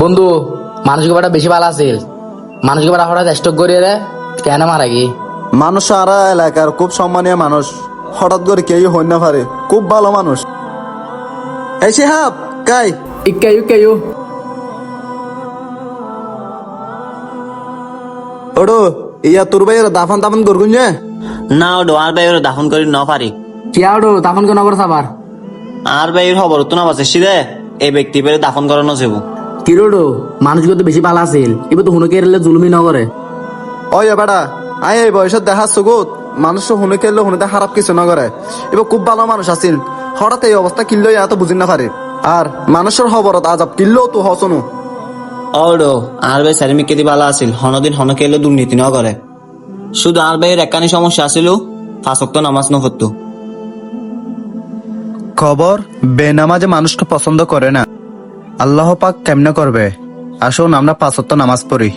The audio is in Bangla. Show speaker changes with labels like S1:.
S1: বন্ধু মানসিক ব্যাপারটা বেশি ভালো আছিল। মানসিক ব্যাপার হঠাৎ স্টক করিয়ে রে কেন মারা গি
S2: মানুষ সারা এলাকার খুব সম্মানীয় মানুষ। হঠাৎ করে কেউ হই না পারে। খুব ভালো মানুষ। এই শিহাব কাই?
S1: ইক্কাইউ ইক্কাইউ
S2: ওডো ইয়া তোর ভাইয়ের দাফান দাফান করগুন যে?
S3: না ওডো আর ভাই ওরা দাফন করি ন পারি।
S1: কি আউডো তখন কোন করে সাবার
S3: আর ভাই খবর তো না বাসে সিদে এই ব্যক্তি পেরে দাফন করানো যাব
S1: কি রোডো? মানসিক তো বেশি ভালো আছিল। এবার তো হুনকে এরলে জুলুমি নগরে
S2: ওই বেটা আই এই বয়সত দেখা সুগুত মানুষ শুনে খেললে শুনে খারাপ কিছু না করে। এবার খুব ভালো মানুষ আছিল। হঠাৎ এই অবস্থা কিনলেও এত বুঝি না পারে। আর মানুষের খবরত আজাব কিনলেও তো হসনু
S3: ওডো আর ভাই সার্টিফিকেট দি ভালো আছিল। হনদিন হনকে এলে দুর্নীতি ন করে। শুধু আর ভাইয়ের একখানি সমস্যা আছিল ফাঁসক্ত নামাজ ন হতো
S4: খবর বেনামাজে মানুষকে পছন্দ করে না। আল্লাহ পাক কেমনে করবে? আসুন আমরা পাঁচত্ব নামাজ পড়ি।